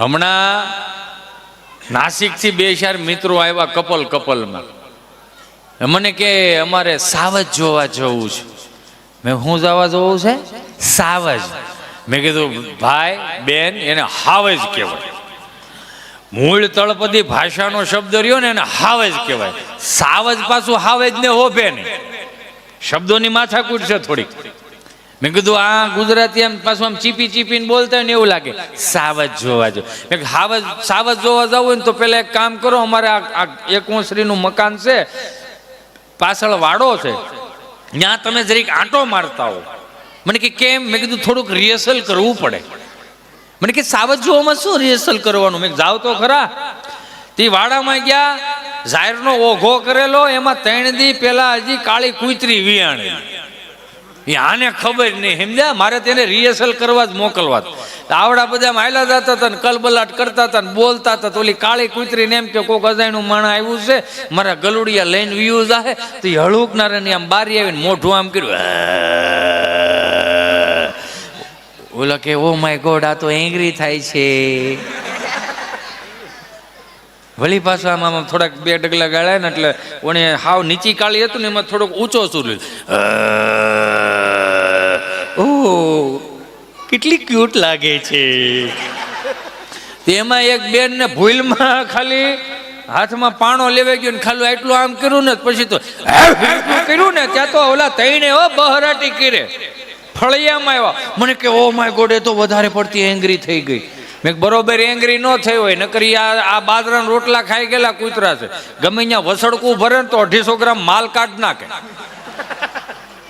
હમણાં નાસિકથી બે ચાર મિત્રો આવ્યા કપલ કપલમાં. મને કે, અમારે સાવજ જોવા જવું છે. મેં, હું જવા જવું છે? સાવજ. મેં કીધું, ભાઈ, બેન, એને હાવજ કહેવાય. મૂળ તળપદી ભાષાનો શબ્દ રહ્યો ને એને હાવજ કહેવાય. સાવજ પાછું હાવજ ને હોભે ને શબ્દોની માથાકૂટ છે થોડીક. મેં કીધું, આ ગુજરાતી આમ પાછું આમ ચીપી ચીપીને બોલતા હોય ને એવું લાગે. સાવજ જોવા જો. મેં હાવજ, સાવજ જોવા જવું હોય ને તો પેલા એક કામ કરો, અમારે આ એકવંશરીનું મકાન છે, પાછળ વાડો છે. ત્યાં તમે જરીક આંટો મારતા હો. મને કે, કેમ? મેં કીધું, થોડુંક રિહર્સલ કરવું પડે. મને કે, સાવજ જોવામાં શું રિહર્સલ કરવાનું? મેં જાવ તો ખરા. તે વાડામાં ગયા જાહેરનો ઓઘો કરેલો, એમાં ત્રણ દી પેલા હજી કાળી કૂતરી વિયાણી. એ આને ખબર નહીં, સમજ્યા? મારે તેને રિહર્સલ કરવા જ મોકલવા આવડા બધા માયલા જતા હતા કલબલાટ કરતા હતા ને બોલતા હતા ઓલી કાળી કૂતરીને એમ કે કોક અજાણ્યું માણા આવ્યું છે, મારા ગલુડિયા લઈને વ્યૂ જાહે. તો એ હળુકનારે આમ બારી આવીને મોઢું આમ કર્યું. ઓલા કે ઓ માય ગોડ આ તો એંગ્રી થાય છે. વળી પાછો આમ આમ થોડાક બે ડગલા ગાળ્યા ને એટલે ઓણે હાવ નીચી કાળી હતું ને એમાં થોડોક ઊંચો સુર ઓ કેટલી ક્યુટ લાગે છે. તેમાં એક બેન ને ભૂલમાં ખાલી હાથમાં પાણો લેવાઈ ગયો ને ખાલી એટલું આમ કર્યું ને પછી તો કર્યું ને? ત્યાં તો ઓલા તઈને હો બહરાટી કરે. ફળિયામાં આવ્યા. મને કે, ઓ માય ગોડ, એ તો વધારે પડતી એંગ્રી થઈ ગઈ. મેં બરોબર એંગ્રી ન થઈ હોય. નકરી આ આ બાજરાના રોટલા ખાઈ ગયેલા કૂતરા છે. ગમે ત્યાં વસડકું ભરે ને તો અઢીસો ગ્રામ માલ કાઢ નાખે.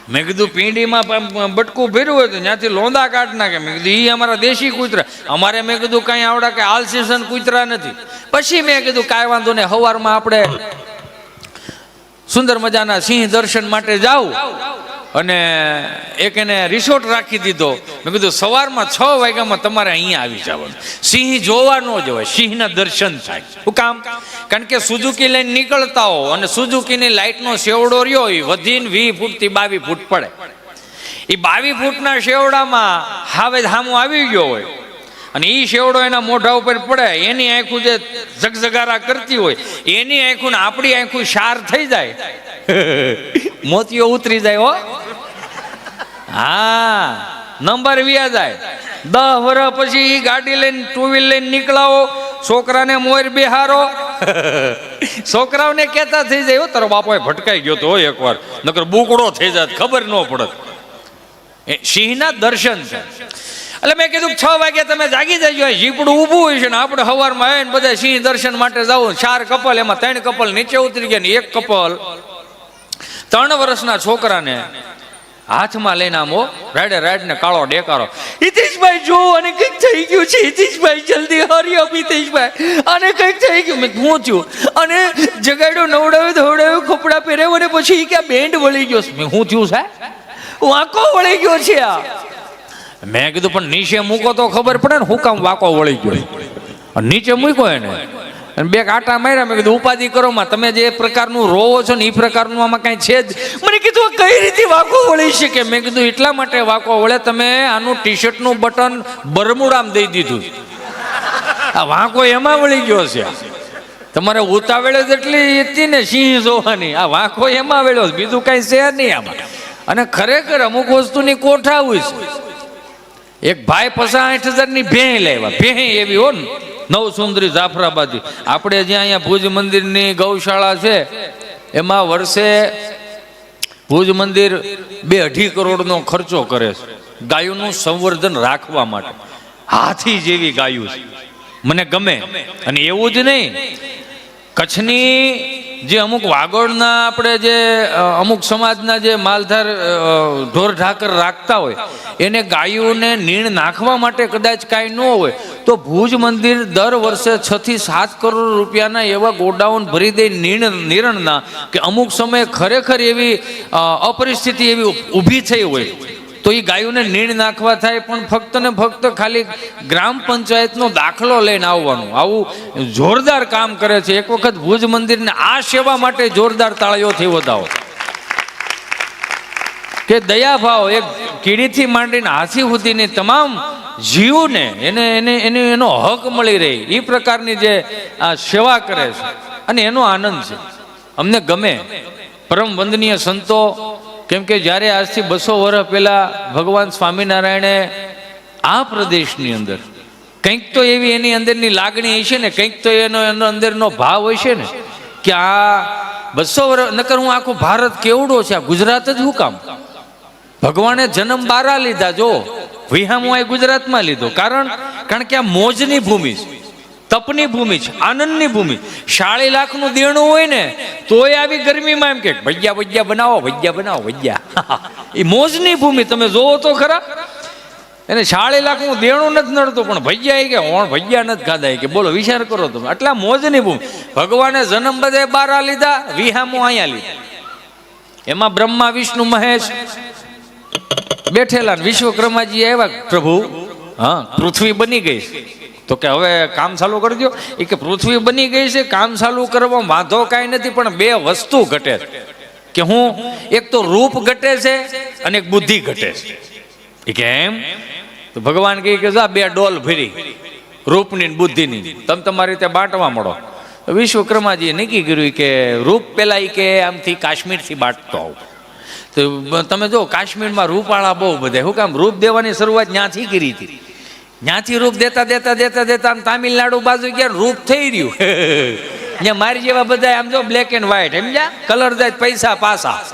મેં કીધું, પીંડીમાં બટકું ભર્યું હોય તો ત્યાંથી લોંદા કાઢ નાખે. મેં કીધું એ અમારા દેશી કૂતરા. અમારે મેં કીધું, કાંઈ આવડા કે આલ સીઝન કૂતરા નથી. પછી મેં કીધું, કાંઈ વાંધો નહીં સવારમાં આપણે સુંદર મજાના સિંહ દર્શન માટે જાઉં અને એક એને રિસોર્ટ રાખી દીધો. મેં કીધું, સવારમાં છ વાગ્યામાં તમારે અહીંયા આવી જવાનું. સિંહ જોવા ન જવાય, સિંહના દર્શન થાય. શું કામ કારણ કે સુઝુકી લઈને નીકળતા હો અને સુઝુકીની લાઇટનો સેવડો રહ્યો એ વધીને વી ફૂટથી બાવી ફૂટ પડે. એ બાવી ફૂટના શેવડામાં હાવે ધામું આવી ગયો હોય અને એ શેવડો એના મોઢા ઉપર પડે, એની આંખું જે ઝગઝગારા કરતી હોય, એની આંખું ને આપણી આંખું શાર થઈ જાય. મોતીઓ ઉતરી જાય હો. હા, નંબર વ્યા જાય. દસ વર્ષ પછી એ ગાડી લઈને ટુ વ્હીલ લઈને નીકળાવો, છોકરાને મોર બેહારો છોકરાઓને કહેતા થઈ જાય "હો, તારો બાપો ભટકાઈ ગયો તો એક એકવાર. નકર બુકડો થઈ જાય ખબર ન પડત. સિંહના દર્શન છે. એટલે મેં કીધું છ વાગે તમે જાગી જજો જીપડું ઊભું હોય છે ને આપણે સવારમાં આવીને બધા સિંહ દર્શન માટે જાવ ચાર કપલ એમાં ત્રણ કપલ નીચે ઉતરી ગયા ને એક કપલ. ત્રણ વર્ષના છોકરાને હાથમાં લઈને આમ હો, રાડે રાડ ને કાળો ડેકારો. હિતેશભાઈ જો અને કંઈક થઈ ગયું છે હિતેશભાઈ જલ્દી હરી અપ હિતેશભાઈ. અને કંઈક થઈ ગયું મેં હું થયું? અને જગાડ્યો નવડાવ્યો ધોવડાવ્યો કપડાં પહેર્યો અને પછી ક્યાં બેન્ડ વળી ગયો. મેં હું થયું છે? વાંકો વળી ગયો છે આ. મેં કીધું પણ નીચે મૂકો તો ખબર પડે ને હું કામ વાંકો વળી ગયો. નીચે મૂક્યો એને. અને બે કાંટા માર્યા, મેં કીધું, ઉપાધિ કરો માં, તમે જે પ્રકારનું રોવો છો ને એ પ્રકારનું આમાં કાંઈ છે જ. મને કીધું કઈ રીતે વાંકો વળી શકે? મેં કીધું, એટલા માટે વાંકો વળે તમે આનું ટી શર્ટનું બટન બરમુડામ દઈ દીધું. આ વાંકો એમાં વળી ગયો છે. તમારે ઉતાવળે જ એટલી હતી ને સિંહ જોવાની. આ વાંકો એમાં વળ્યો બીજું કાંઈ છે નહીં આમાં. અને ખરેખર અમુક વસ્તુની કોઠા હોય છે. એક ભાઈ પચાસ હજારની ભેં લેવા. ભેં એવી હો ને નવ સુંદરી જાફરાબાદી. આપણે જ્યાં અહીંયા ભુજ મંદિરની ગૌશાળા છે, એમાં વર્ષે ભુજ મંદિર બે અઢી કરોડનો ખર્ચો કરે છે. ગાયોનું સંવર્ધન રાખવા માટે. હાથી જેવી ગાયું છે. મને ગમે. અને એવું જ નહીં કચ્છની જે અમુક વાગોળના આપણે જે અમુક સમાજના જે માલધાર ઢોર ઢાકર રાખતા હોય, એને ગાયોને નીણ નાખવા માટે કદાચ કાંઈ ન હોય, તો ભુજ મંદિર દર વર્ષે છ થી સાત કરોડ રૂપિયાના એવા ગોડાઉન ભરી દે નીણ, નિરણના કે અમુક સમયે ખરેખર એવી અપરિસ્થિતિ એવી ઊભી થઈ હોય. તો એ ગાયોને નીણ નાખવા થાય, પણ ફક્ત ને ફક્ત ખાલી ગ્રામ પંચાયતનો દાખલો લઈને આવવાનું. આવું જોરદાર કામ કરે છે. એક વખત ભુજ મંદિરને આ સેવા માટે જોરદાર તાળીઓથી વધાવો. કે દયાભાવ, એક કીડીથી માંડીને હાથી સુધીની તમામ જીવને એને એને એને, એનો હક મળી રહે. એ પ્રકારની જે આ સેવા કરે છે. અને એનો આનંદ છે. અમને ગમે. પરમ વંદનીય સંતો કેમ કે જ્યારે આજથી બસો વર્ષ પહેલા ભગવાન સ્વામિનારાયણે આ પ્રદેશની અંદર, કંઈક તો એવી એની અંદરની લાગણી હશે ને, કંઈક તો એનો એનો અંદરનો ભાવ હશે ને, કે આ બસો વર્ષ નકર હું આખો ભારત કેવડો છે, આ ગુજરાત જ હું કામ? ભગવાને જન્મ બારા લીધા, જો વિહામો એ ગુજરાતમાં લીધો. કારણ કારણ કે આ મોજની ભૂમિ છે. તપની ભૂમિ છે, આનંદની ભૂમિ. સાડી લાખનું દેણું હોય ને, તોય આવી ગરમીમાં એમ કે ભૈયા ભજિયા બનાવો ભૈયા બનાવો ભૈયા એ મોજની ભૂમિ, તમે જોવો તો ખરા. એને સાડી લાખનું દેણું નથી નડતું, પણ એ કે, ઓણ ભૈયા નથી ખાધા. કે, બોલો, વિચાર કરો તમે. આટલા મોજની ભૂમિ. ભગવાને જન્મ બધે બારા લીધા, વિહામો અહીંયા લીધા. એમાં બ્રહ્મા, વિષ્ણુ, મહેશ બેઠેલા વિશ્વકર્માજી આવ્યા પ્રભુ, હા, પૃથ્વી બની ગઈ. તો કે હવે કામ ચાલુ કરજો. એ કે પૃથ્વી બની ગઈ છે, કામ ચાલુ કરવામાં વાંધો કાંઈ નથી, પણ બે વસ્તુ ઘટે છે. કે હું એક તો રૂપ ઘટે છે અને એક બુદ્ધિ ઘટે છે. એ કે એમ? તો ભગવાન કહે કે જા બે ડોલ ભરી, રૂપની બુદ્ધિની. તમે તમારી રીતે બાંટવા મળો. વિશ્વકર્માજીએ નક્કી કર્યું કે રૂપ પેલા એ કે આમથી કાશ્મીરથી બાંટતો આવું. તો તમે જો કાશ્મીરમાં રૂપાળા બહુ બધા. શું કામ રૂપ દેવાની શરૂઆત ત્યાંથી કરી હતી. ત્યાંથી રૂપ દેતા દેતા દેતા દેતા તામિલનાડુ બાજુ ગયા, રૂપ થઈ રહ્યું. ત્યાં મારી જેવા બધા આમ જો બ્લેક એન્ડ વ્હાઈટ સમજ્યા? કલર જાય પૈસા પાસા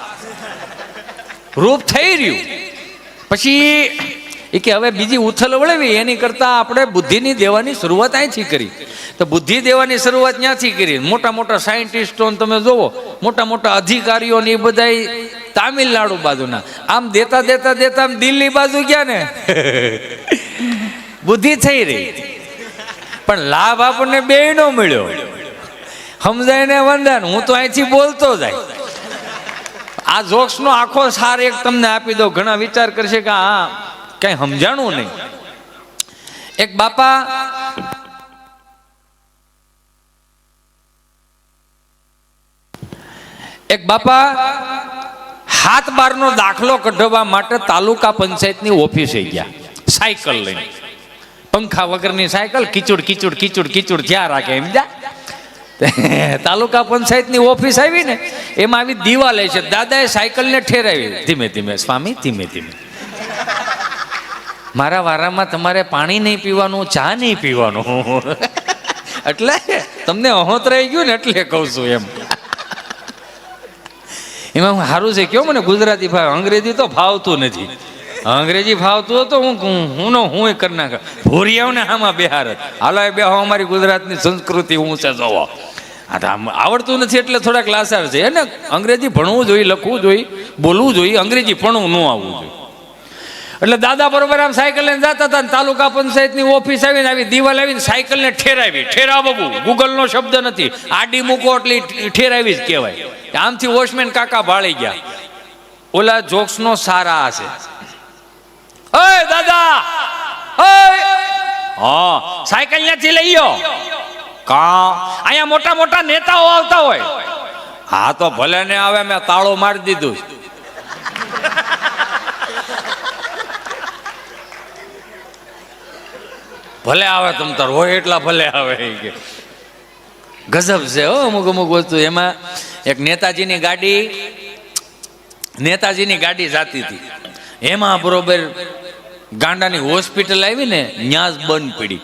રૂપ થઈ રહ્યું. પછી એ કે હવે બીજી ઉથલ વળવી, એની કરતાં આપણે બુદ્ધિની દેવાની શરૂઆત અહીંથી કરી. તો બુદ્ધિ દેવાની શરૂઆત ત્યાંથી કરી. મોટા મોટા સાયન્ટિસ્ટો તમે જોવો, મોટા મોટા અધિકારીઓ ને એ બધા તામિલનાડુ બાજુના. આમ દેતા દેતા દેતા આમ દિલ્હી બાજુ ગયા ને. બુદ્ધિ થઈ રહી. પણ લાભ આપણને બે નો મળ્યો. સમજાય ને વંદન? હું તો અહીંથી બોલતો જાય. આ જોક્સનો આખો સાર એક તમને આપી દો ઘણા વિચાર કરશે કે હા કઈ સમજાણું નહીં. એક બાપા એક બાપા હાથ બારનો દાખલો કઢાવવા માટે તાલુકા પંચાયતની ઓફિસે ગયા. સાયકલ લઈને. પંખા વગરની સાયકલ, કિચુડ કિચુડ કિચુડ કિચુડ જ્યાં રાખે, એમ જા. તાલુકા પંચાયતની ઓફિસ આવી ને, એમાં આવી દિવાલ છે, દાદાએ સાયકલને ઠેરાવી ધીમે ધીમે, સ્વામી, ધીમે ધીમે. મારા વારામાં તમારે પાણી નહીં પીવાનું, ચા નહીં પીવાનું. એટલે તમને અહોતરાઈ ગયું ને એટલે કહું છું એમ. એમાં સારું છે, કયો મને ગુજરાતી ભાવ, અંગ્રેજી તો ભાવતું નથી. અંગ્રેજી ભાવતું હોય તો હું હું હું કરી નાખ. ભોરિયાઓને આમાં બિહાર હાલો, એ બેહો, અમારી ગુજરાતની સંસ્કૃતિ છે, જોવો. આ તો આમ આવડતું નથી એટલે થોડાક લાસાર છે. ને અંગ્રેજી ભણવું જોઈએ, લખવું જોઈએ, બોલવું જોઈએ, અંગ્રેજી ભણવું ન આવવું જોઈએ. એટલે દાદા બરોબર આમ સાયકલ લઈને જતા હતા તાલુકા પંચાયતની ઓફિસ આવીને આવી દિવાલ આવીને સાયકલને ઠેરાવી. ઠેરાવવું ગૂગલનો શબ્દ નથી. આડી મૂકો એટલે ઠેરાવી જ કહેવાય. આમથી વોચમેન કાકા ભાળી ગયા. ઓલા જોક્સનો સારા છે ઓય દાદા! ઓય! હા સાયકલ ત્યાંથી લઈ યો કા? અહીંયા મોટા મોટા નેતાઓ આવતા હોય. હા તો ભલે ને આવે મેં તાળો મારી દીધું. ભલે આવે તમ તાર હોય એટલા ભલે આવે કે. ગજબ છે હો અમુક અમુક વસ્તુ. એમાં એક નેતાજીની ગાડી નેતાજીની ગાડી જાતી હતી. એમાં બરોબર ગાંડાની હોસ્પિટલ આવી ને ન્યાસ બંધ પડી.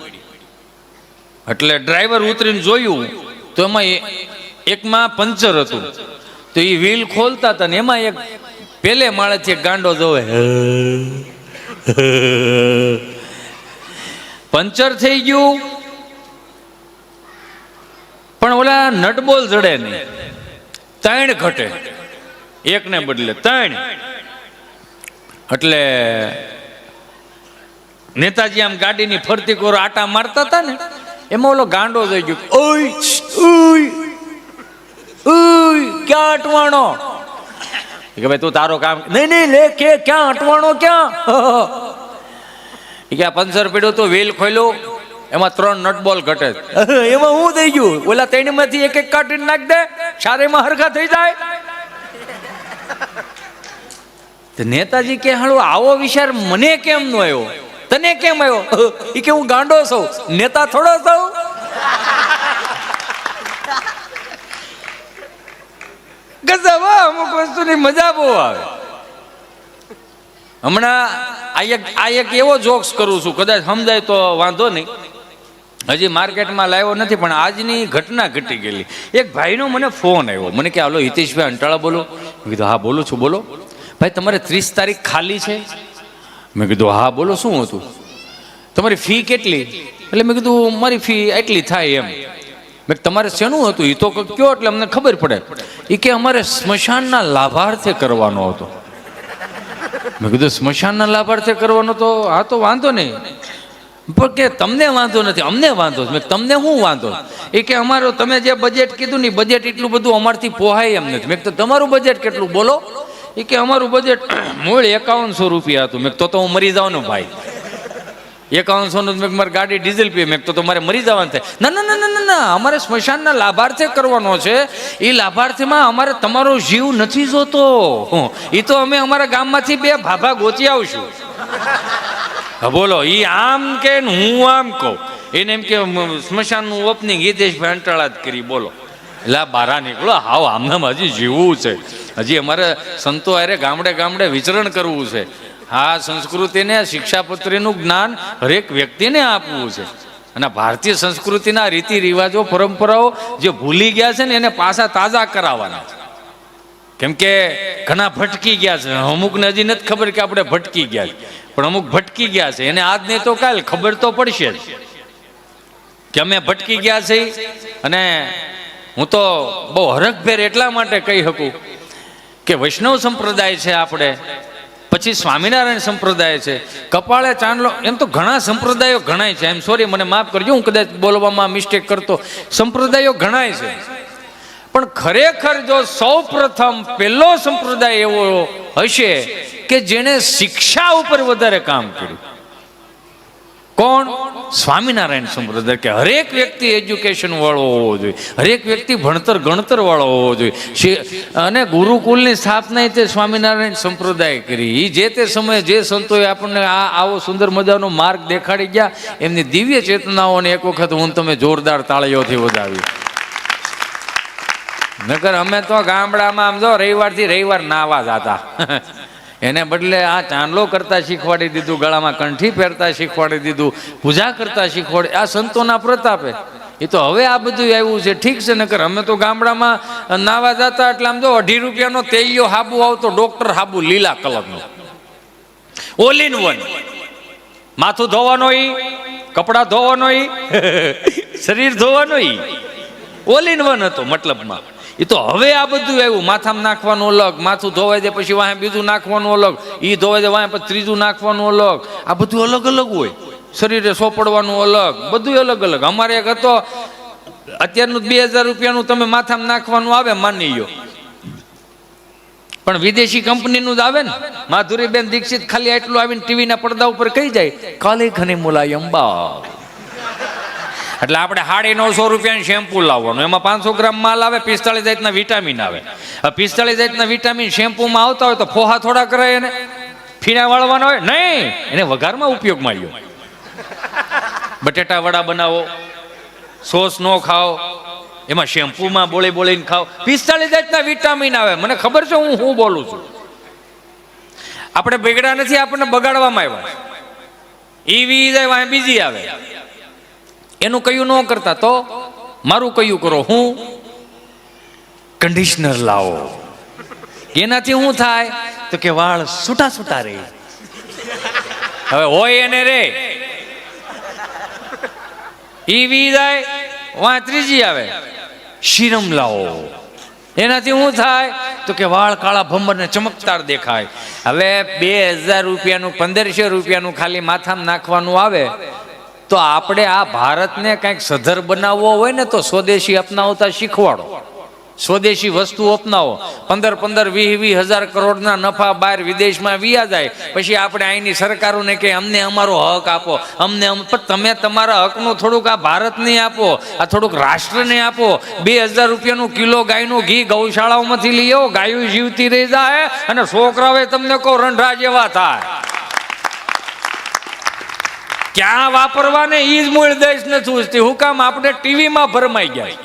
એટલે ડ્રાઈવર ઉતરીને જોયું તો એમાં એકમાં પંચર હતું. તો એ વ્હીલ ખોલતા હતા ને એમાં એક પેલે માળે એક ગાંડો જોવે. પંચર થઈ ગયું. પણ ઓલા નટબોલ જડે નહીં. ત્રણ ઘટે. એકને બદલે ત્રણ. એટલે નેતાજી આમ ગાડીની ફરતી કોર આટા મારતા હતા ને, એમાં ઓલો ગાંડો થઈ ગયો. ઓય ઓય ઓય, ક્યાં અટવાણો? કે ભાઈ, તું તારો કામ નહીં નહીં, લે, કે, ક્યાં અટવાણો, ક્યાં? કે, આ પંચર પીડો તો વેલ ખોલ્યો. એમાં ત્રણ નટબોલ ઘટે. એમાં હું થઈ ગયું. ઓલા ત્રણમાંથી એક એક કાઢીને નાખ દે ચારેમાં હરખા થઈ જાય. નેતાજી કે, હાલો, આવો વિચાર મને કેમ નો આવ્યો? તને કેમ આવ્યો? એ કે હું ગાંડો છું. નેતા થોડો છું. ગજબ અમુક વસ્તુની મજા બહુ આવે. હમણાં આ એક આ એક એવો જોક્સ કરું છું. કદાચ સમજાય તો વાંધો નહીં. હજી માર્કેટમાં લાવ્યો નથી, પણ આજની ઘટના ઘટી ગયેલી. એક ભાઈનો મને ફોન આવ્યો. મને કે, હાલો, હિતેશભાઈ અંટાળા બોલો. કીધું, હા, બોલું છું, બોલો. ભાઈ, તમારે ત્રીસ તારીખ ખાલી છે. મેં કીધું, હા, બોલો, શું હતું? તમારી ફી કેટલી? એટલે મેં કીધું, મારી ફી એટલી થાય એમ. મેં તમારે શેનું હતું? એ તો કયો એટલે અમને ખબર પડે. એ કે અમારે સ્મશાનના લાભાર્થે કરવાનો હતો. મેં કીધું, સ્મશાનના લાભાર્થે કરવાનો તો હા તો વાંધો નહીં. પણ કે તમને વાંધો નથી, અમને વાંધો. મેં તમને શું વાંધો? એ કે અમારો, તમે જે બજેટ કીધું ને બજેટ એટલું બધું અમારથી પોહાય એમ નથી. મેં તો તમારું બજેટ કેટલું? બોલો. એ કે અમારું બજેટ મૂળ એકાવનસો રૂપિયા હતું. મેં તો તો હું મરી જાઉં ને ભાઈ. એકાવનસો નું મેં મારી ગાડી ડીઝલ પીએ. મેં તો તો તમારે મરી જવાનું થાય. ના ના ના ના ના અમારે સ્મશાનના લાભાર્થે કરવાનો છે. એ લાભાર્થીમાં અમારે તમારો જીવ નથી જોતો. એ તો અમે અમારા ગામમાંથી બે ભાભા ગોતી આવશું. હા, બોલો. એ આમ કે હું આમ કહું. એને એમ કે સ્મશાનનું ઓપનિંગ હિતેશભાઈ અંટાળા જ કરી. બોલો. એટલે બારા નીકળો. હાવ, આમનામ હજી જીવવું છે. હજી અમારે સંતો અરે ગામડે ગામડે વિચરણ કરવું છે. આ સંસ્કૃતિને શિક્ષાપત્રીનું જ્ઞાન હરેક વ્યક્તિને આપવું છે. અને ભારતીય સંસ્કૃતિના રીતિ રિવાજો, પરંપરાઓ જે ભૂલી ગયા છે ને, એને પાછા તાજા કરાવવાના છે. કેમ કે ઘણા ભટકી ગયા છે. અમુકને હજી નથી ખબર કે આપણે ભટકી ગયા પણ અમુક ભટકી ગયા છે. એને આજ નહીં તો કાલ ખબર તો પડશે જ. કે અમે ભટકી ગયા છે અને હું તો બહુ હરખભેર એટલા માટે કહી શકું કે વૈષ્ણવ સંપ્રદાય છે આપણે. પછી સ્વામિનારાયણ સંપ્રદાય છે. કપાળે ચાંદલો, એમ તો ઘણા સંપ્રદાયો ઘણાય છે. એમ સોરી મને માફ કરજો, હું કદાચ બોલવામાં મિસ્ટેક કરતો. સંપ્રદાયો ઘણાય છે. પણ ખરેખર જો સૌ પ્રથમ પહેલો સંપ્રદાય એવો હશે કે જેણે શિક્ષા ઉપર વધારે કામ કર્યું. કોણ? સ્વામિનારાયણ સંપ્રદાય કે હરેક વ્યક્તિ એજ્યુકેશન વાળો હોવો જોઈએ. હરેક વ્યક્તિ ભણતર, ગણતર વાળો હોવો જોઈએ. અને ગુરુકુલની સ્થાપના તે સ્વામિનારાયણ સંપ્રદાય કરી. એ જે તે સમયે જે સંતોએ આપણને આ આવો સુંદર મજાનો માર્ગ દેખાડી ગયા, એમની દિવ્ય ચેતનાઓને એક વખત હું તમે જોરદાર તાળીઓથી વધાવી. નકર અમે તો ગામડામાં આમ જો રવિવારથી રવિવાર નાવા જતા. એને બદલે આ ચાંદલો કરતા શીખવાડી દીધું, ગળામાં કંઠી પહેરતા શીખવાડી દીધું, પૂજા કરતા શીખવાડી, આ સંતોના પ્રતાપે. એ તો હવે આ બધું આવ્યું છે, ઠીક છે, નકર અમે તો ગામડામાં નાવા જતા એટલે આમ જો અઢી રૂપિયાનો તેલિયો હાબુ આવતો, ડોક્ટર હાબુ લીલા કલરનો. ઓલ ઇન વન માથું ધોવાનો ઈ, કપડાં ધોવાનો ઈ, શરીર ધોવાનો ઈ. ઓલ ઇન વન હતો મતલબમાં. એ તો હવે આ બધું આવ્યું. માથામાં નાખવાનું અલગ, માથું ધોવાઈ દે પછી વાંહે બીજું નાખવાનું અલગ એ ધોવાઈ દે વાંહે પછી ત્રીજું નાખવાનું અલગ. આ બધું અલગ અલગ હોય. શરીરે સોપડવાનું અલગ, બધું અલગ અલગ. અમારે એક હતો, અત્યારનું બે હજાર રૂપિયાનું તમે માથામાં નાખવાનું આવે માની લો પણ વિદેશી કંપનીનું જ આવે ને. માધુરીબેન દીક્ષિત ખાલી આટલું આવીને ટીવીના પડદા ઉપર કહી જાય, કાલે ઘને મુલાયમ બા એટલે આપણે સાડી નવસો રૂપિયાની શેમ્પુ લાવવાનું. એમાં પાંચસો ગ્રામ માલ આવે, પિસ્તાળીસ જાતના વિટામિન આવે. પિસ્તાળીસ જાતના વિટામિન શેમ્પુમાં આવતા હોય તો ફોહા થોડા કરાય એને. ફીણા વાળવાના હોય? નહીં! એને વઘારમાં ઉપયોગમાં લ્યો બટેટા વડા બનાવો. સોસ નો ખાઓ. એમાં શેમ્પુમાં બોળી બોળીને ખાઓ. પિસ્તાળીસ જાતના વિટામિન આવે. મને ખબર છે હું હું બોલું છું. આપણે બગડ્યા નથી આપણને બગાડવામાં આવ્યા. એવી વી જાય બીજી આવે. એનું કયું ન કરતા તો મારું કયું કરો? હું કન્ડિશનર લાવો. એનાથી શું થાય? તો કે વાળ છૂટા છૂટા રહે. હવે હોય એને રે. ઈ જાય વાં ત્રીજી આવે. શીરમ લાવો. એનાથી શું થાય? તો કે વાળ કાળા ભંબરને ને ચમકદાર દેખાય. હવે બે હજાર રૂપિયાનું, પંદરસો રૂપિયાનું ખાલી માથામાં નાખવાનું આવે. તો આપણે આ ભારતને કંઈક સધર બનાવવો હોય ને તો સ્વદેશી અપનાવતા શીખવાડો. સ્વદેશી વસ્તુ અપનાવો. પંદર પંદર વીસ વીસ હજાર કરોડના નફા બહાર વિદેશમાં વ્યા જાય. પછી આપણે અહીંની સરકારોને કે અમને અમારો હક આપો. અમને તમે તમારા હકનું થોડુંક આ ભારતને આપો. આ થોડુંક રાષ્ટ્રને આપો. બે હજાર રૂપિયાનું કિલો ગાયનું ઘી ગૌશાળાઓમાંથી લઈ આવો. ગાયું જીવતી રહી જાય અને છોકરાઓએ તમને કહો રંઢા જેવા થાય. ક્યાં વાપરવાને ઈ જ મૂળ દેશ ને સૂચતી હું કામ આપણે ટીવીમાં ભરમાઈ ગયા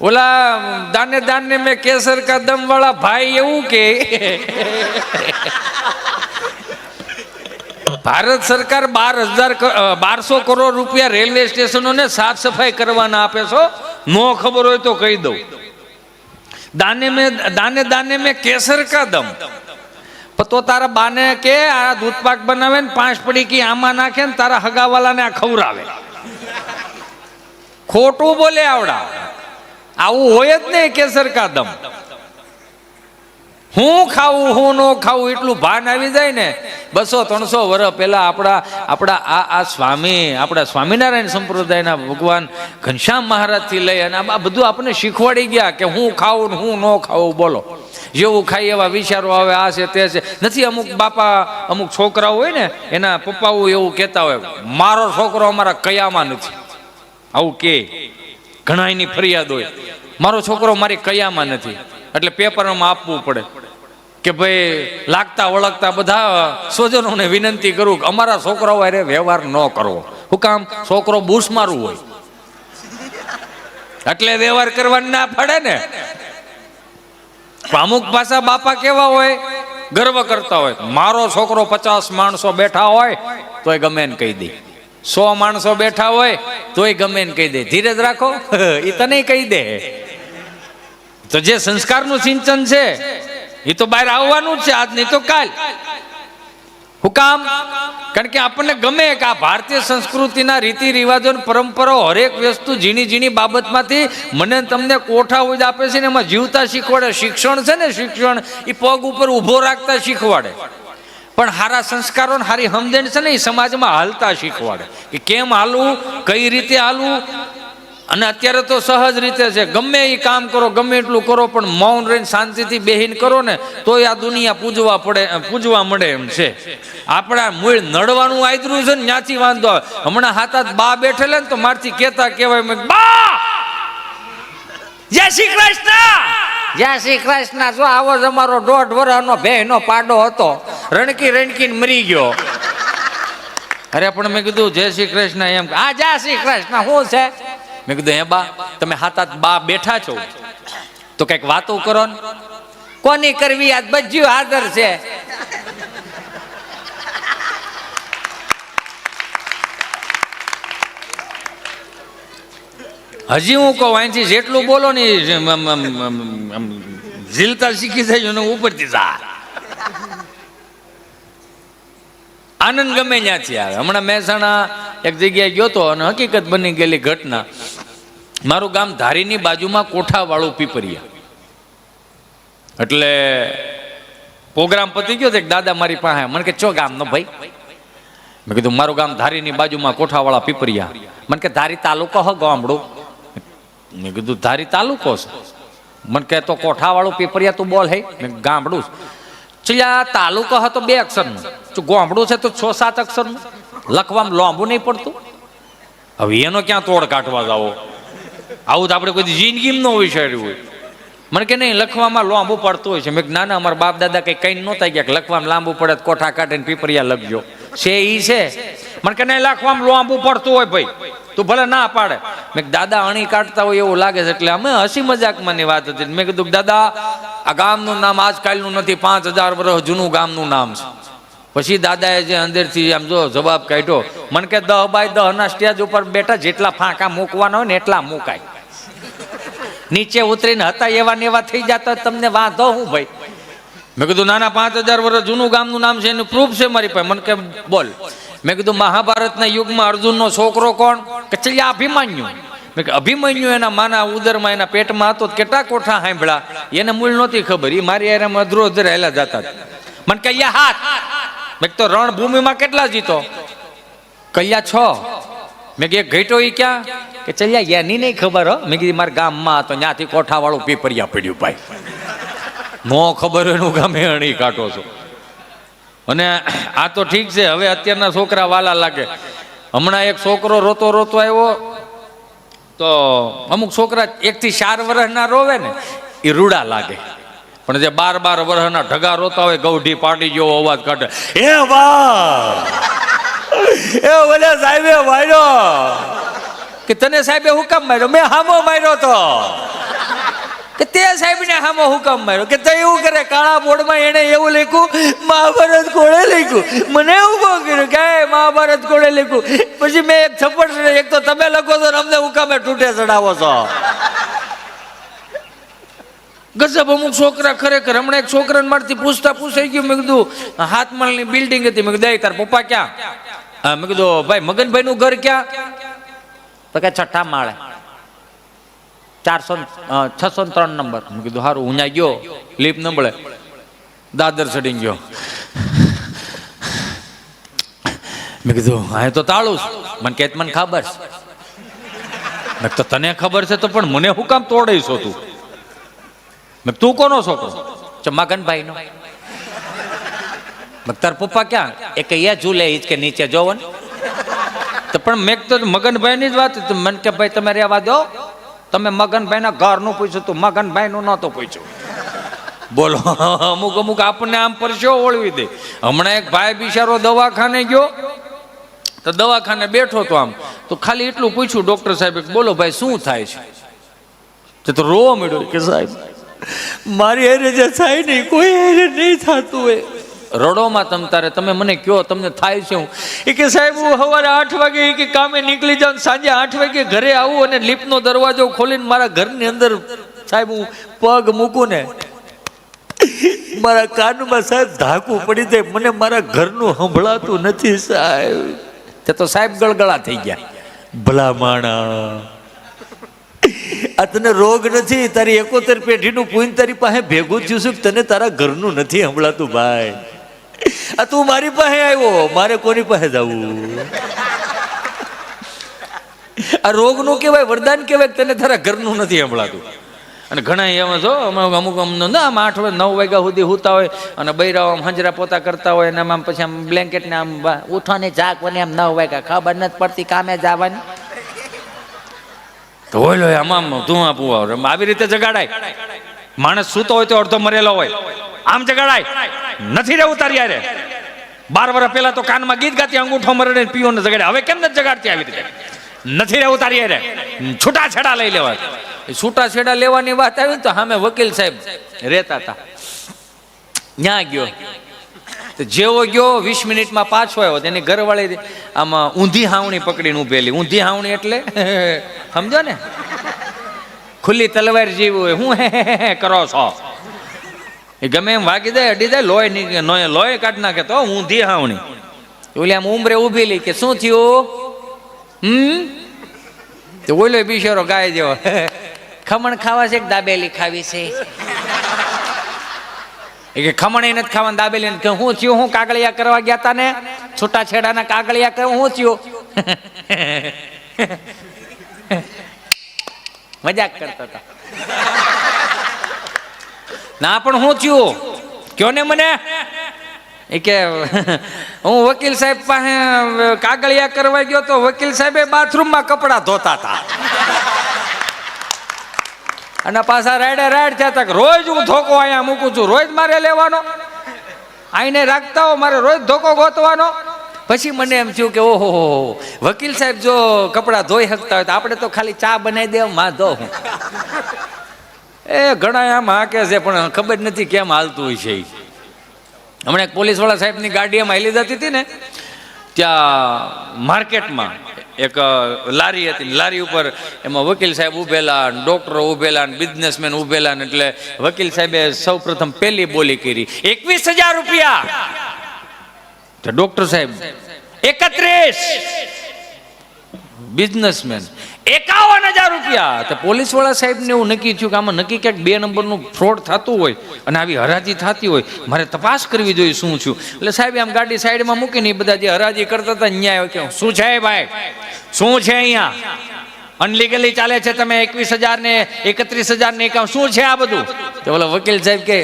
ઓલા દાને દાને મેં કેસર કા દમ વાળા ભાઈ એવું કે, ભારત સરકાર બાર હજાર બારસો કરોડ રૂપિયા રેલવે સ્ટેશનોને સાફ સફાઈ કરવાના આપે છો. નો ખબર હોય તો કહી દઉં. દાને મેં, દાને દાને મેં કેસર કા દમ તો તારા બાને કે આ દૂધ પાક બનાવે ને પાંચ પડી કી આમાં નાખે ને તારા હગાવાલાને આ ખવડાવે. ખોટું બોલે આવડા. આવું હોય જ નહીં કેસર કાદમ હું ખાવું હું ન ખાવું એટલું ભાન આવી જાય ને. બસો ત્રણસો વર્ષ પહેલા આપણા આપણા આ આ સ્વામી આપણા સ્વામિનારાયણ સંપ્રદાયના ભગવાન ઘનશ્યામ મહારાજથી લઈ અને આ બધું આપણને શીખવાડી ગયા કે હું ખાવું હું ન ખાવું બોલો. જેવું ખાઈ એવા વિચારો આવે, આ છે, તે છે. નથી અમુક બાપા, અમુક છોકરાઓ હોય ને, એના પપ્પાઓ એવું કહેતા હોય, મારો છોકરો અમારા કયામાં નથી. આવું કે. ઘણા એની ફરિયાદ હોય. મારો છોકરો મારી કયામાં નથી. એટલે પેપરમાં આપવું પડે કે ભાઈ, લાગતા વળગતા બધા સ્વજનોને વિનંતી કરું કે અમારા છોકરાઓ અરે વ્યવહાર ન કરવો. હું કામ, છોકરો બૂસ મારું હોય. એટલે વ્યવહાર કરવા ના પડે ને. અમુક પાછા બાપા કેવા હોય? ગર્વ કરતા હોય. મારો છોકરો પચાસ માણસો બેઠા હોય, તોય ગમે ને કહી દે. સો માણસો બેઠા હોય, તોય ગમે ને કહી દે. ધીરજ રાખો. એ તને કહી દે. તો જે સંસ્કારનું સિંચન છે એ તો બહાર આવવાનું જ છે. આજ નહીં તો કાલ. હું કામ કારણ કે આપણને ગમે કે આ ભારતીય સંસ્કૃતિના રીતિ રિવાજો પરંપરાઓ હરેક વસ્તુ ઝીણી ઝીણી બાબતમાંથી મને તમને કોઠા ઉજ આપે છે ને એમાં જીવતા શીખવાડે. શિક્ષણ છે ને શિક્ષણ એ પગ ઉપર ઊભો રાખતા શીખવાડે. પણ સારા સંસ્કારો સારી સમજણ છે ને એ સમાજમાં હાલતા શીખવાડે. કે કેમ હાલવું, કઈ રીતે હાલવું અને અત્યારે તો સહજ રીતે છે. ગમે એ કામ કરો ગમે એટલું કરો પણ મૌન રહીને શાંતિથી બેહીને કરો ને તો આ દુનિયા પૂજવા પડે પૂજવા મળે એમ છે. આપણા મૂળ નડવાનું આદરું છે ને ત્યાંથી વાંધો આવે. હમણાં હાથ હાથ બા બેઠેલા ને તો મારથી કહેતા કહેવાય મેં બા! જય શ્રી કૃષ્ણ! જય શ્રી કૃષ્ણ. જો આવો જ અમારો દોઢ વર્ષનો ભેનો પાડો હતો. રણકી રણકીને મરી ગયો. અરે પણ મેં કીધું જય શ્રી કૃષ્ણ એમ. આ જય શ્રી કૃષ્ણ. શું છે? મેં કીધું, હે બા, તમે હાથ હાથ બા બેઠા છો. તો કંઈક વાતો કરો ને. કોની કરવી? આજ બધું હાજર છે. હજી હું કહું, અહીંથી જેટલું બોલો ને ઝીલતા શીખી જાય ઉપરથી જા. આનંદ ગમે ત્યાંથી આવે. હમણાં મહેસાણા એક જગ્યાએ ગયો તો અને હકીકત બની ગયેલી ઘટના. મારું ગામ ધારીની બાજુમાં કોઠાવાળું પીપરિયા. એટલે પ્રોગ્રામ પતી ગયો એક દાદા મારી પાસે મને કે, ચો ગામનો ભાઈ? મેં કીધું, મારું ગામ ધારીની બાજુમાં કોઠાવાળા પીપરિયા. મને કે, ધારી તાલુકો હ ગામડું. મેં કીધું, ધારી તાલુકો છે. મને કે, તો કોઠાવાળું પીપરિયા તું બોલ હે. મેં ગામડું છે. ચલ્યા, તાલુકો હતો બે અક્ષરનું. ગામડું છે તો છ, સાત અક્ષરનું લખવામાં લાંબુ નહીં પડતું. હવે એનો ક્યાં તોડ કાઢવા જાવો આવું તો આપણે કોઈ જિંદગીમાં ન વિચાર્યું હોય. મને કે નહીં, લખવામાં લાંબુ પડતું હોય છે. મેં નાના અમારા બાપ દાદા કંઈ કઈ નહોતા ગયા. લખવામાં લાંબુ પડે કોઠા કાઢીને પીપરિયા લખજો. છે ઈ છે. મને કે નહીં, લખવામાં લાંબુ પડતું હોય ભાઈ. તું ભલે ના પાડે. મેં દાદા, અણી કાઢતા હોય એવું લાગે છે. એટલે અમે હસી મજાકમાંની વાત હતી. મેં કીધું, દાદા, આ ગામનું નામ આજકાલનું નથી. પાંચ હજાર વર્ષ જૂનું ગામનું નામ છે. પછી દાદાએ જે અંદરથી આમ જો જવાબ કાઢ્યો, મને કે દહ બાય દહ ના સ્ટેજ ઉપર બેઠા જેટલા ફાંકા મૂકવાના હોય ને એટલા મુકાય. નીચે ઉતરીને હતા એવા ને એવા થઈ જતા તમને વાંધો હું ભાઈ? મેં કીધું નાના પાંચ હજાર વર્ષ જૂનું ગામનું નામ છે, એનું પ્રૂફ છે મારી પાસે. મને કે, બોલ. મેં કીધું, મહાભારતના યુગમાં અર્જુનનો છોકરો કોણ? કે, ચલ્યા અભિમાન્યુ. મેં કે, અભિમન્યુ એના માના ઉદરમાં, એના પેટમાં હતો કેટલા કોઠા સાંભળા એને મૂળ નહોતી ખબર. એ મારી એરામાં અધર હેલા જતા મને કે કલ્યા હાથ. મેં તો રણભૂમિમાં કેટલા જીતો? કલ્યા છ. મેં કે એક ઘેટો ઈ ક્યાં? કે ચલ્યા ગયા ની નહીં ખબર હો. મેં કીધી, મારા ગામમાં તો ત્યાંથી કોઠાવાળું પીપરિયા પડ્યું ભાઈ. નો ખબર હોય એનું ગામે અણી કાઢો છો. અને આ તો ઠીક છે, હવે અત્યારના છોકરા વાલા લાગે. હમણાં એક છોકરો રોતો રોતો આવ્યો. તો અમુક છોકરા એકથી ચાર વર્ષના રોવે ને એ રૂડા લાગે. પણ જે બાર બાર વર્ષના ઢગા રોતા હોય, ગૌઢી પાડી જેવો અવાજ કાઢે. એ વાહ! એ બોલે સાહેબે માર્યો કે તને સાહેબે હુકમ માર્યો? મેં હામો માર્યો તો. કે તે સાહેબને હામો હુકમ માર્યો? કે તે એવું કરે, કાળા બોર્ડમાં એણે એવું લખ્યું? મહાભારત કોણે લખ્યું? મને ઊભો કર્યો કે મહાભારત કોણે લખ્યું? પછી મેં એક થપ્પડ એક તો તમે લખો છો અમને હુકમે તૂટે ચડાવો છો. ગજબ અમુક છોકરા ખરેખર. હમણાં એક છોકરાને મારથી પૂછતા પૂછાઈ ગયું. મેં કીધું હાથ માળની બિલ્ડિંગ હતી. મેં કીધું "એ તાર પપ્પા ક્યાં? મેં કીધું ભાઈ મગનભાઈ નું ઘર ક્યાં? તો કે છઠ્ઠા માળે ચારસો છસો ત્રણ નંબર. મેં કીધું સારું હું ગયો. લીપ નંબળે. દાદર ચડી ગયો. મેં કીધું હા તો તાળું. મને કે મને ખબર છે. તો તને ખબર છે તો પણ મને હું કામ તોડાઈશો તું? મેં તું કોનો છોકરો? ચમાગનભાઈ નો તાર પપ્પા ક્યાં? એ કે ઝૂલે ઈ કે નીચે જોવો ને. તો પણ મેં તો મગનભાઈ ની જ વાત મન કે, ભાઈ, તમે રહેવા દો. તમે મગનભાઈ ના ઘરનું પૂછ્યું, તું મગનભાઈ નું નહોતું પૂછ્યું. બોલો, અમુક અમુક આપણને આમ પરસ્યો ઓળવી દે. હમણાં એક ભાઈ બિચારો દવાખાને ગયો. તો દવાખાને બેઠો તો આમ. તો ખાલી એટલું પૂછ્યું ડોક્ટર સાહેબે બોલો ભાઈ, શું થાય છે? તે રોવા મળ્યો કે, સાહેબ મારી હેરે જે થાય નહીં કોઈ હેરે નહીં થતું હોય. રડોમાં તમ તારે તમે મને કયો તમને થાય છે હું એ કે સાહેબ હું સવારે આઠ વાગે કે કામે નીકળી જાઉં સાંજે આઠ વાગે ઘરે આવું અને લિફ્ટનો દરવાજો ખોલીને મારા ઘરની અંદર સાહેબ હું પગ મૂકું ને મારા કાનમાં સાહેબ ધાકું પડી જાય મને મારા ઘરનું સંભળાતું નથી સાહેબ. તે તો સાહેબ ગળગળા થઈ ગયા. ભલા માણા આ તને રોગ નથી, તારી એકોતેર પેઢીનું પૂન તારી પાસે ભેગું થયું છે, તને તારા ઘરનું નથી સંભળાતું ભાઈ. આ તું મારી પાસે આવ્યો, મારે કોની પાસે જવું? આ રોગનું કહેવાય, વરદાન કહેવાય તને તારા ઘરનું નથી સંભળાતું અને ઘણા એમાં જો, અમુક અમુક અમને ના આમ આઠ વાગે, નવ વાગ્યા સુધી હોતા હોય, અને બૈરાઓ આમ હંજરા પોતા કરતા હોય, અને આમ પછી આમ બ્લેન્કેટ ને આમ ઉઠવાની, જાગવાની, આમ નવ વાગ્યા, ખબર નથી પડતી કામે જવાની. તો હોય લો આમ આમ ધુઆ પુઆ આવી. રીતે જગાડાય. માણસ સૂતો હોય તો અડધો મરેલો હોય. આમ જગાડાય. નથી રહેવું તારી યારે બાર વર્ષ પહેલા તો કાનમાં ગીત ગાતી, અંગૂઠો મરડે પીઓ ને જગાડે. હવે કેમ નથી જગાડતી આવી રીતે? નથી રહેવું તારી યારે છૂટા છેડા લઈ લેવા. છૂટાછેડા છૂટા છેડા લેવાની વાત આવી તો સામે વકીલ સાહેબ રહેતા હતા. ન્યા ગયો. જેવો ગયો, વીસ મિનિટમાં પાછો આવ્યો. તેની ઘરવાળી આમાં ઊંધી હાવણી પકડીને ઉભેલી ઊંધી હાવણી એટલે સમજો ને? ખુલ્લી તલવાર જેવી હોય. હું હે કરો છો. એ ગમે એમ વાગી જાય, અડી જાય, લોહી નીકળે લોહી કાઢી નાખે તો ઊંધી હાવણી. ઓલી આમ ઉમરે ઊભી લી કે શું થયું? હમ? તો ઓલો બિચારો ગાય જેવો. ખમણ ખાવા છે કે દાબેલી ખાવી છે? એ ખમણ એ નથી ખાવાનું દાબેલી નથી. હું થયું, હું કાગળિયા કરવા ગયા તા ને? છૂટા છેડાના કાગળિયા કરવા હું થયું. મજાક કરતા હતા. ના, પણ હું થયું. કયો ને મને? એ કે, હું વકીલ સાહેબ પાસે કાગળિયા કરવા ગયો તો વકીલ સાહેબે બાથરૂમમાં કપડાં ધોતા હતા. અને પાછા રાડે રાડ થયા તક રોજ હું ધોકો અહીંયા મૂકું છું રોજ મારે લેવાનો. આઈને રાખતા હો મારે રોજ ધોકો ગોતવાનો. પછી મને એમ થયું કે ઓહો હો હો, વકીલ સાહેબ જો કપડાં ધોઈ શકતા હોય તો આપણે તો ખાલી ચા બનાવી દે માં ધો એ ઘણા આમ હાકે છે પણ ખબર નથી કેમ હાલતું હોય છે. હમણાં એક પોલીસવાળા સાહેબની ગાડી એમ હાલી જતી હતી ને ત્યાં માર્કેટમાં એક લારી હતી. લારી ઉપર એમાં વકીલ સાહેબ ઉભેલા, ડોક્ટરો ઉભેલા બિઝનેસમેન ઉભેલા ને એટલે વકીલ સાહેબે સૌ પ્રથમ પહેલી બોલી કરી. એકવીસ હજાર રૂપિયા. ડોક્ટર સાહેબ, એકત્રીસ. બિઝનેસમેન એકાવન હજાર રૂપિયા. તો પોલીસવાળા સાહેબને એવું નક્કી થયું કે આમાં નક્કી ક્યાંક બે નંબરનું ફ્રોડ થતું હોય અને આવી હરાજી થતી હોય, મારે તપાસ કરવી જોઈએ શું છું એટલે સાહેબ, આમ ગાડી સાઈડમાં મૂકીને બધા જે હરાજી કરતા હતા, ન્યાય કે શું છે ભાઈ? શું છે અહીંયા? અનલીગલી ચાલે છે તમે એકવીસ હજાર ને એકત્રીસ હજાર ને એકાવન શું છે આ બધું? તો બોલો વકીલ સાહેબ કે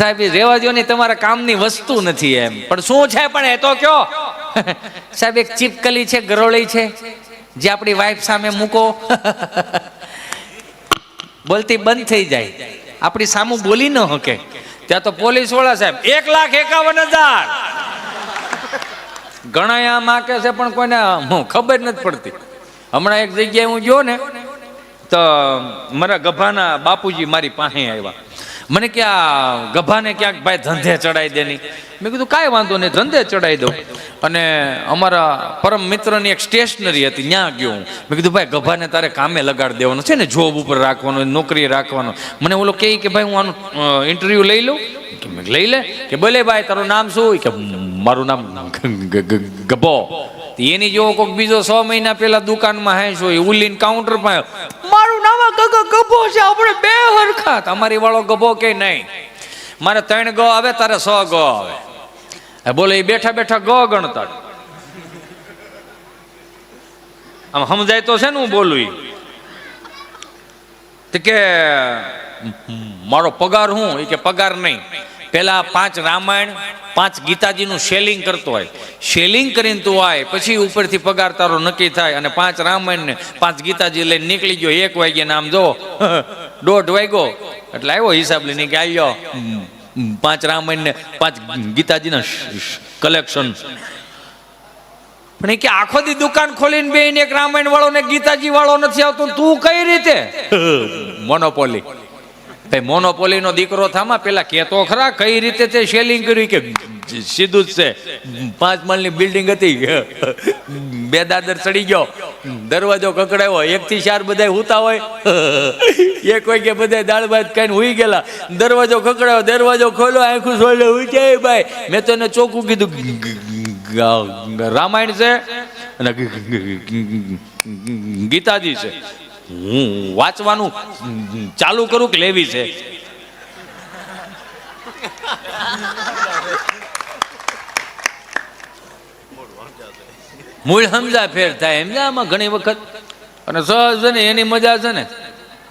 સાહેબ રેવા દો ને તમારા કામની વસ્તુ નથી એમ. પણ શું છે પણ એ તો કયો? સાહેબ, એક ચીપકલી છે, ગરોળી છે. જે આપણી વાઈફ સામે મૂકો. બોલતી બંધ થઈ જાય. આપણી સામું બોલી ન શકે ત્યાં તો પોલીસવાળા સાહેબ, એક લાખ એકાવન હજાર. ઘણા આમ માકે છે, પણ કોઈને હું ખબર નથી પડતી. હમણાં એક જગ્યાએ હું ગયો ને, તો મારા ગભાના બાપુજી મારી પાસે આવ્યા. મને ક્યાં ગભાને ક્યાંક ભાઈ ધંધે ચડાવી દેની. મેં કીધું, કાંઈ વાંધો નહીં, ધંધે ચડાવી દઉં. અને અમારા પરમ મિત્રની એક સ્ટેશનરી હતી, ત્યાં ગયો હું. મેં કીધું, ભાઈ, ગભાને તારે કામે લગાડી દેવાનું છે ને, જોબ ઉપર રાખવાનું, નોકરી રાખવાનું. મને ઓલો કહે કે, ભાઈ, હું આનું ઇન્ટરવ્યૂ લઈ લઉં. કે લઈ લે. કે બોલે ભાઈ, તારું નામ શું? કે મારું નામ ગભો. એની જેવો કોઈક બીજો સો મહિના પહેલા દુકાનમાં હે એ ઉલીન કાઉન્ટર પર નામ ગભો છે, આપણે બે હરખા. તમારી વાળો ગભો કે નહીં? મારે ત્રણ ગ આવે, તારે સો ગ આવે. બોલે એ બેઠા બેઠા ગ ગણતા આમ સમજાય તો છે ને હું બોલું તે કે મારો પગાર હું? એ કે, પગાર નહીં. પેલા પાંચ રામાયણ પાંચ ગીતાજીનું શેલિંગ કરતો હોય. શેલિંગ કરીને તું આય, પછી ઉપરથી પગાર તારો નક્કી થાય અને પાંચ રામાયણ ને પાંચ ગીતાજી લઈને નીકળી ગયો, એક વાગ્યા આમ જો, દોઢ વાગ્યો. એટલે આવ્યો હિસાબ લઈને કે આવ્યો પાંચ રામાયણ ને પાંચ ગીતાજીના કલેક્શન પણ એ કે આખો દી દુકાન ખોલીને બે એક રામાયણ વાળો ને ગીતાજી વાળો નથી આવતો, તું કઈ રીતે? મોનોપોલી ભાઈ મોનોપોલી નો દીકરો થામા પેલા કેતો ખરા કઈ રીતે તે શેલિંગ કર્યું કે સીધું જ છે. પાંચ માળની બિલ્ડિંગ હતી. બે દાદર ચડી ગયો. દરવાજો કકડાયો. એક થી ચાર બધા હુતા હોય. એક વાગે બધા દાળ ભાત ખાઈને હુઈ ગયેલા. દરવાજો કકડાયો. દરવાજો ખોલો આંખું સોલે હુઈ જાય ભાઈ? મેં તો એને ચોખ્ખું કીધું. રામાયણ છે અને ગીતાજી છે. હું વાંચવાનું ચાલુ કરું કે લેવી છે? મૂળ સમજા ફેર થાય એમ આમાં ઘણી વખત. અને સહજ છે ને એની મજા છે ને?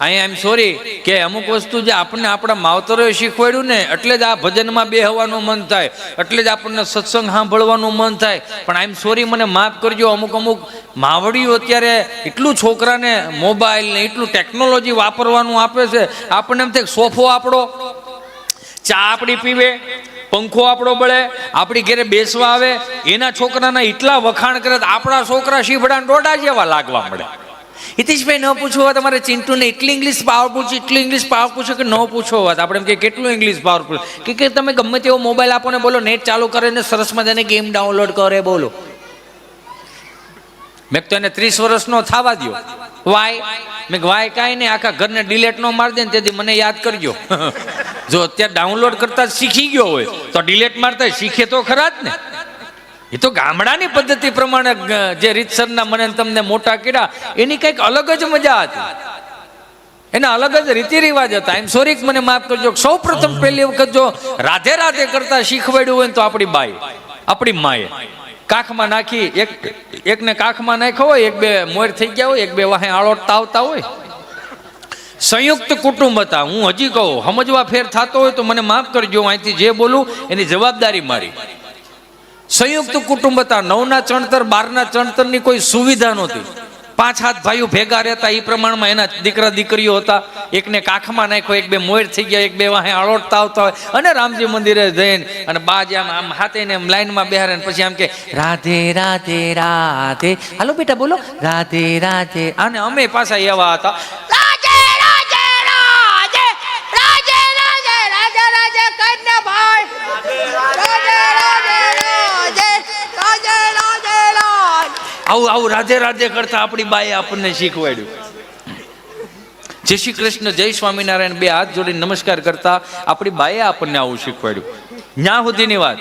અહીંયા એમ સોરી કે અમુક વસ્તુ જે આપણને આપણા માવતરોએ શીખવાડ્યું ને એટલે જ આ ભજનમાં બેહવાનું મન થાય, એટલે જ આપણને સત્સંગ સાંભળવાનું મન થાય. પણ આઈ એમ સોરી મને માફ કરજો, અમુક અમુક માવડીઓ અત્યારે એટલું છોકરાને મોબાઈલ ને એટલું ટેકનોલોજી વાપરવાનું આપે છે, આપણને એમ થાય સોફો આપણો ચા આપણી પીવે, પંખો આપણો બળે આપણી ઘરે બેસવા આવે, એના છોકરાના એટલા વખાણ કરે આપણા છોકરા શીફડા ડોડા જેવા લાગવા મળે. હિતેશભાઈ, ન પૂછવું હોય તમારે ચિંટુને એટલી ઇંગ્લિશ પાવરફુલ છે એટલું ઇંગ્લિશ પાવરફુલ છે કે ન પૂછો હોત. આપણે એમ કે કેટલું ઇંગ્લિશ પાવરફુલ કે કે તમે ગમે તેવો મોબાઈલ આપો ને બોલો નેટ ચાલુ કરે ને સરસ મજાને ગેમ ડાઉનલોડ કરે, બોલો. મેં તો એને ત્રીસ વર્ષનો થવા દો વાય મેં વાય કાંઈ નહીં, આખા ઘરને ડિલેટ નો મારી દે ને તેથી મને યાદ કરજો. જો અત્યારે ડાઉનલોડ કરતા શીખી ગયો હોય, તો ડિલેટ મારતા શીખે તો ખરા જ ને? એ તો ગામડાની પદ્ધતિ પ્રમાણે જે રીતસરના મને તમને મોટા કીડા એની કંઈક અલગ જ મજા હતી. એના અલગ જ રીતિ રિવાજ હતા એમ સોરી મને માફ કરજો. સૌ પ્રથમ પહેલી વખત જો રાધે રાધે કરતા શીખવાડ્યું હોય તો આપણી બાઈ, આપણી માએ. કાખમાં નાખી, એક, એકને કાખમાં નાખ્યો હોય, એક બે મોર થઈ ગયા હોય, એક બે વાહે આળોટતા આવતા હોય. સંયુક્ત કુટુંબ હતા. હું હજી કહું, સમજવા ફેર થતો હોય તો મને માફ કરજો. અહીંથી જે બોલું, એની જવાબદારી મારી. સંયુક્ત કુટુંબ હતા, નવના ચણતર, બારના ચણતરની કોઈ સુવિધા નહોતી. પાંચ હાથ ભાઈઓ ભેગા રહેતા એ પ્રમાણમાં એના દીકરા દીકરીઓ હતા. એકને કાખમાં નાખ્યો, એક બે મોર થઈ ગયા, એક બે વાહે આળોટતા આવતા હોય. અને રામજી મંદિરે જઈને, અને બાજ આમ આમ હાથે ને એમ લાઈનમાં બેહારે પછી આમ કે, રાધે રાધે રાધે. હાલો બેટા, બોલો. રાધે રાધે. અને અમે પાછા એવા હતા રાજે રાજે રાજે રાજે રાજે રાજે રાજે કન્યા ભાઈ રાજે રાજે રાજે રાજે રાજે રાજ આવું આવું રાધે રાધે કરતા આપણી બાએ આપણને શીખવાડ્યું. જય શ્રી કૃષ્ણ, જય સ્વામિનારાયણ, બે હાથ જોડીને નમસ્કાર કરતા આપણી બાએ આપણને આવું શીખવાડ્યું. ન્યા સુધીની વાત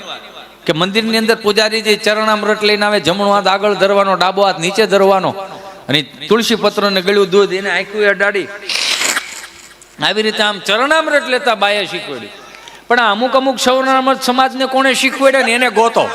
કે મંદિરની અંદર પૂજારી જે ચરણામૃત લઈને આવે, જમણો હાથ આગળ ધરવાનો, ડાબો હાથ નીચે ધરવાનો. અને તુલસી પત્ર ને ગળ્યું દૂધ, એને આંખ્યું અડાડી. આવી રીતે આમ ચરણામૃત લેતા બાએ શીખવાડ્યું. પણ અમુક અમુક સૌરામૃત સમાજને કોણે શીખવાડ્યા ને એને ગોતો.